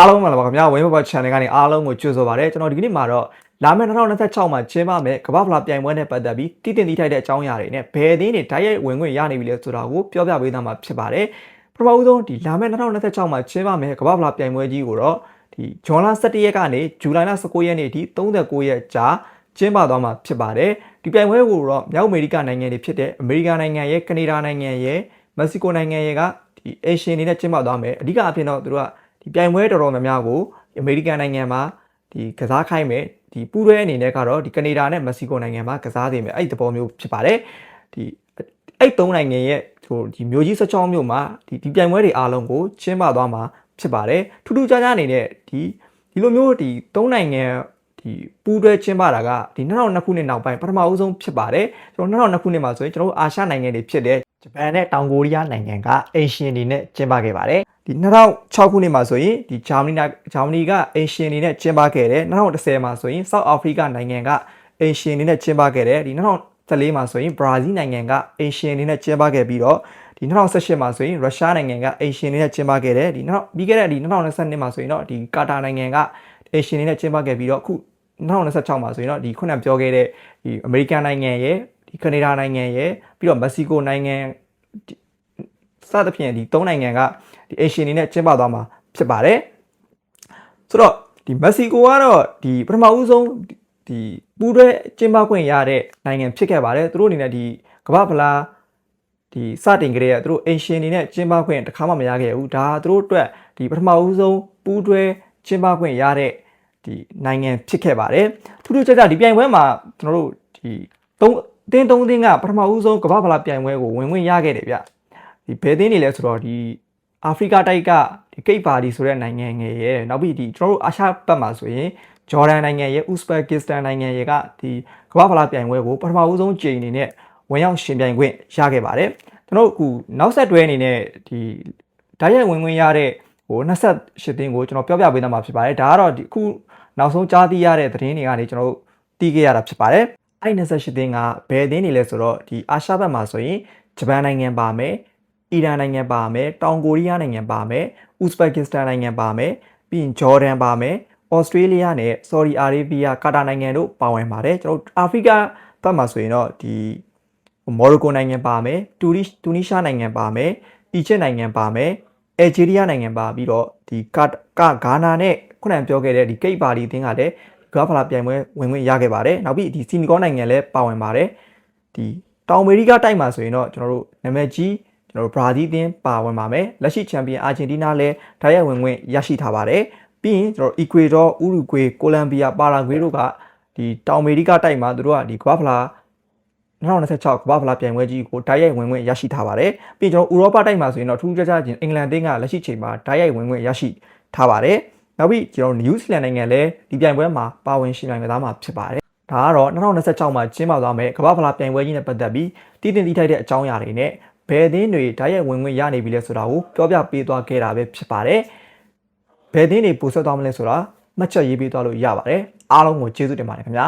အားလုံးမင်္ဂလာပါခင်ဗျာဝင်းဘဘ channel ကနေအားလုံးကိုကြိုဆိုပါရစေကျွန်တော်ဒီကနေ့မှာတော့လာမယ့်2026မှာကျင်းပမယ့်ကမ္ဘာ့ဖလားပြိုင်ပွဲနဲ့ပတ်သက်ပြီးတည်တင်တည်ထိုက်တဲ့အကြောင်းအရာတွေနဲ့ဘယ်အသင်းတွေဓာတ်ရိုက်ဝင်ခွင့်ရနေပြီလဲဆိုတာကိုပြောပြပေးသားမှာဖြစ်ပါတယ်ပထမဦးဆုံးဒီလာမယ့်2026မှာကျင်းပမယ့်ကမ္ဘာ့ဖလားပြိုင်ပွဲကြီးကိုတော့ဒီဇွန်လ17ရက်ကနေဇူလိုင်လ19ရက်နေ့အထိ39ရက်ကြာကျင်းပသွားမှာဖြစ်ပါတယ်ဒီပြိုင်ပွဲကိုတော့မြောက်အမေရိကနိုင်ငံတွေဖြစ်တဲ့အမေရိကန်နိုင်ငံရဲ့ကနေဒါနိုင်ငံရဲ့မက္ကဆီကိုနိုင်ငံရဲ့ကဒီအေရှင်တွေနဲ့ကျင်းပသွားမယ်အဓိကအဖြစ်တော့သူတို့က ဒီပြိုင်ပွဲတော်တော်များများကိုအမေရိကန်နိုင်ငံမှာဒီကစားခိုင်းမယ်ဒီပူးတွဲအနေနဲ့ကတော့ဒီကနေဒါနဲ့မက္ကဆီကိုနိုင်ငံမှာကစားနေမယ်အဲ့ဒီသဘောမျိုးဖြစ်ပါတယ်ဒီအဲ့သုံးနိုင်ငံရဲ့ဟိုဒီမျိုးကြီး16မျိုးမှာဒီဒီပြိုင်ပွဲတွေအားလုံးကိုကျင်းပသွားမှာဖြစ်ပါတယ်ထူးထူးခြားခြားအနေနဲ့ဒီဒီလိုမျိုးဒီသုံးနိုင်ငံဒီပူးတွဲကျင်းပတာကဒီ2002ခုနှစ်နောက်ပိုင်းပထမအဦးဆုံးဖြစ်ပါတယ်ကျွန်တော်2002ခုနှစ်မှာဆိုရင်ကျွန်တော်တို့အာရှနိုင်ငံတွေဖြစ်တဲ့ ဂျပန်နဲ့တောင်ကိုရီးယားနိုင်ငံကအေရှင်အနေနဲ့ကျင်းပခဲ့ပါတယ်ဒီ2006ခုနှစ်မှာဆိုရင်ဒီဂျာမနီကဂျာမနီကအေရှင်အနေနဲ့ကျင်းပခဲ့တယ်2010မှာဆိုရင်ဆောက်အာဖရိကနိုင်ငံကအေရှင်အနေနဲ့ကျင်းပခဲ့တယ်ဒီ2014မှာဆိုရင်ဘရာဇီးနိုင်ငံကအေရှင်အနေနဲ့ကျင်းပခဲ့ပြီးတော့ဒီ2018မှာဆိုရင်ရုရှားနိုင်ငံကအေရှင်အနေနဲ့ကျင်းပခဲ့တယ်ဒီနောက်ပြီးခဲ့တဲ့ဒီ2022မှာဆိုရင်တော့ဒီကာတာနိုင်ငံကအေရှင်အနေနဲ့ကျင်းပခဲ့ပြီးတော့အခု2026မှာဆိုရင်တော့ဒီခုနပြောခဲ့တဲ့ဒီအမေရိကန်နိုင်ငံရဲ့ ဒီကနေဒါနိုင်ငံရဲ့ပြီးတော့မက္ကဆီကိုနိုင်ငံဒီစသဖြင့်ဒီ၃နိုင်ငံကဒီအေရှင်အနေနဲ့ကျင်းပသွားမှာဖြစ်ပါတယ်ဆိုတော့ဒီမက္ကဆီကိုကတော့ဒီပထမဦးဆုံးဒီပူးတွဲကျင်းပခွင့်ရတဲ့နိုင်ငံဖြစ်ခဲ့ပါတယ်သူတို့အနေနဲ့ဒီကမ္ဘာဖလားဒီစတင်ကြတဲ့သူတို့အေရှင်အနေနဲ့ကျင်းပခွင့်တစ်ခါမှမရခဲ့ဘူးဒါသူတို့အတွက်ဒီပထမဦးဆုံးပူးတွဲကျင်းပခွင့်ရတဲ့ဒီနိုင်ငံဖြစ်ခဲ့ပါတယ်ထူးထူးခြားခြားဒီပြိုင်ပွဲမှာကျွန်တော်တို့ဒီသုံး အတင်းသုံးအတင်းကပထမဦးဆုံးကမ္ဘာဖလားပြိုင်ပွဲကိုဝင်ဝင်ရခဲ့တယ်ဗျဒီဘယ်သင်းတွေလဲဆိုတော့ဒီအာဖရိကတိုက်ကဒီကိတ်ပါဒီဆိုတဲ့နိုင်ငံငယ်ရဲ့နောက်ပြီးဒီကျွန်တော်တို့အာရှဘက်မှာဆိုရင်ဂျော်ဒန်နိုင်ငံရဲ့ဥဇဘက်ကစ္စတန်နိုင်ငံရဲ့ကဒီကမ္ဘာဖလားပြိုင်ပွဲကိုပထမဦးဆုံးကြိမ်အနေနဲ့ဝင်ရောက်ရှင်ပြိုင်ခွင့်ရခဲ့ပါတယ်ကျွန်တော်တို့အခုနောက်ဆက်တွဲအနေနဲ့ဒီဓာတ်ရိုက်ဝင်ဝင်ရတဲ့ဟို28တင်းကိုကျွန်တော်ပြောပြပေးသားမှာဖြစ်ပါတယ်ဒါကတော့ဒီအခုနောက်ဆုံးကြားသိရတဲ့သတင်းတွေကနေကျွန်တော်တို့သိခဲ့ရတာဖြစ်ပါတယ် အဲ့28တင်းကဘယ်အသင်းတွေလဲဆိုတော့ဒီအာရှဘက်မှာဆိုရင်ဂျပန်နိုင်ငံပါမယ်အီရန်နိုင်ငံပါမယ်တောင်ကိုရီးယားနိုင်ငံပါမယ်ဥဇဘက်ကစ္စတန်နိုင်ငံပါမယ်ပြီးရင်ဂျော်ဒန်ပါမယ်ဩစတြေးလျနဲ့ဆော်ဒီအာရေဗီးယားကာတာနိုင်ငံတို့ပါဝင်ပါတယ်ကျွန်တော်အာဖရိကဘက်မှာဆိုရင်တော့ဒီမော်ရိုကိုနိုင်ငံပါမယ်တူရီတူနီရှားနိုင်ငံပါမယ်အီဂျစ်နိုင်ငံပါမယ်အယ်ဂျီးရီးယားနိုင်ငံပါပြီးတော့ဒီကာကဂါနာနဲ့ခုနကပြောခဲ့တဲ့ဒီကိတ်ပါလီအသင်းကလည်း ဂါဖလာပြိုင်ပွဲဝင်ခွင့်ရခဲ့ပါတယ်နောက်ပြီးဒီစီနီကောနိုင်ငံလည်းပါဝင်ပါတယ်ဒီတောင်အမေရိကတိုက်မှာဆိုရင်တော့ကျွန်တော်တို့နာမည်ကြီးကျွန်တော်တို့ဘရာဇီးအသင်းပါဝင်ပါမယ်လက်ရှိချန်ပီယံအာဂျင်တီးနားလည်းဓာတ်ရိုက်ဝင်ခွင့်ရရှိထားပါတယ်ပြီးရင်ကျွန်တော်အီကွေဒေါဥရုဂွေကိုလံဘီယာပါရာဂွေတို့ကဒီတောင်အမေရိကတိုက်မှာသူတို့ကဒီကမ္ဘာဖလား2026ကမ္ဘာဖလားပြိုင်ပွဲကြီးကိုဓာတ်ရိုက်ဝင်ခွင့်ရရှိထားပါတယ်ပြီးကျွန်တော်ဥရောပတိုက်မှာဆိုရင်တော့ထူးခြားခြားချင်းအင်္ဂလန်အသင်းကလက်ရှိချိန်မှာဓာတ်ရိုက်ဝင်ခွင့်ရရှိထားပါတယ် နောက်ပြီးကျွန်တော်နယူးဇီလန်နိုင်ငံလည်းဒီပြိုင်ပွဲမှာပါဝင်ရှင်နိုင်သားမှာဖြစ်ပါတယ်ဒါကတော့2026မှာကျင်းပသွားမယ့်ကမ္ဘာဖလားပြိုင်ပွဲကြီးနဲ့ပတ်သက်ပြီးတည်တင်တည်ထိုက်တဲ့အကြောင်းအရာတွေနဲ့ဘယ်အသင်းတွေဓာတ်ရိုက်ဝင်ခွင့်ရနေပြီလဲဆိုတာကိုပြောပြပေးသွားခဲ့တာပဲဖြစ်ပါတယ်ဘယ်အသင်းတွေပို့ဆက်သွားမလဲဆိုတာမှတ်ချက်ရေးပေးသွားလို့ရပါတယ်အားလုံးကိုကျေးဇူးတင်ပါတယ်ခင်ဗျာ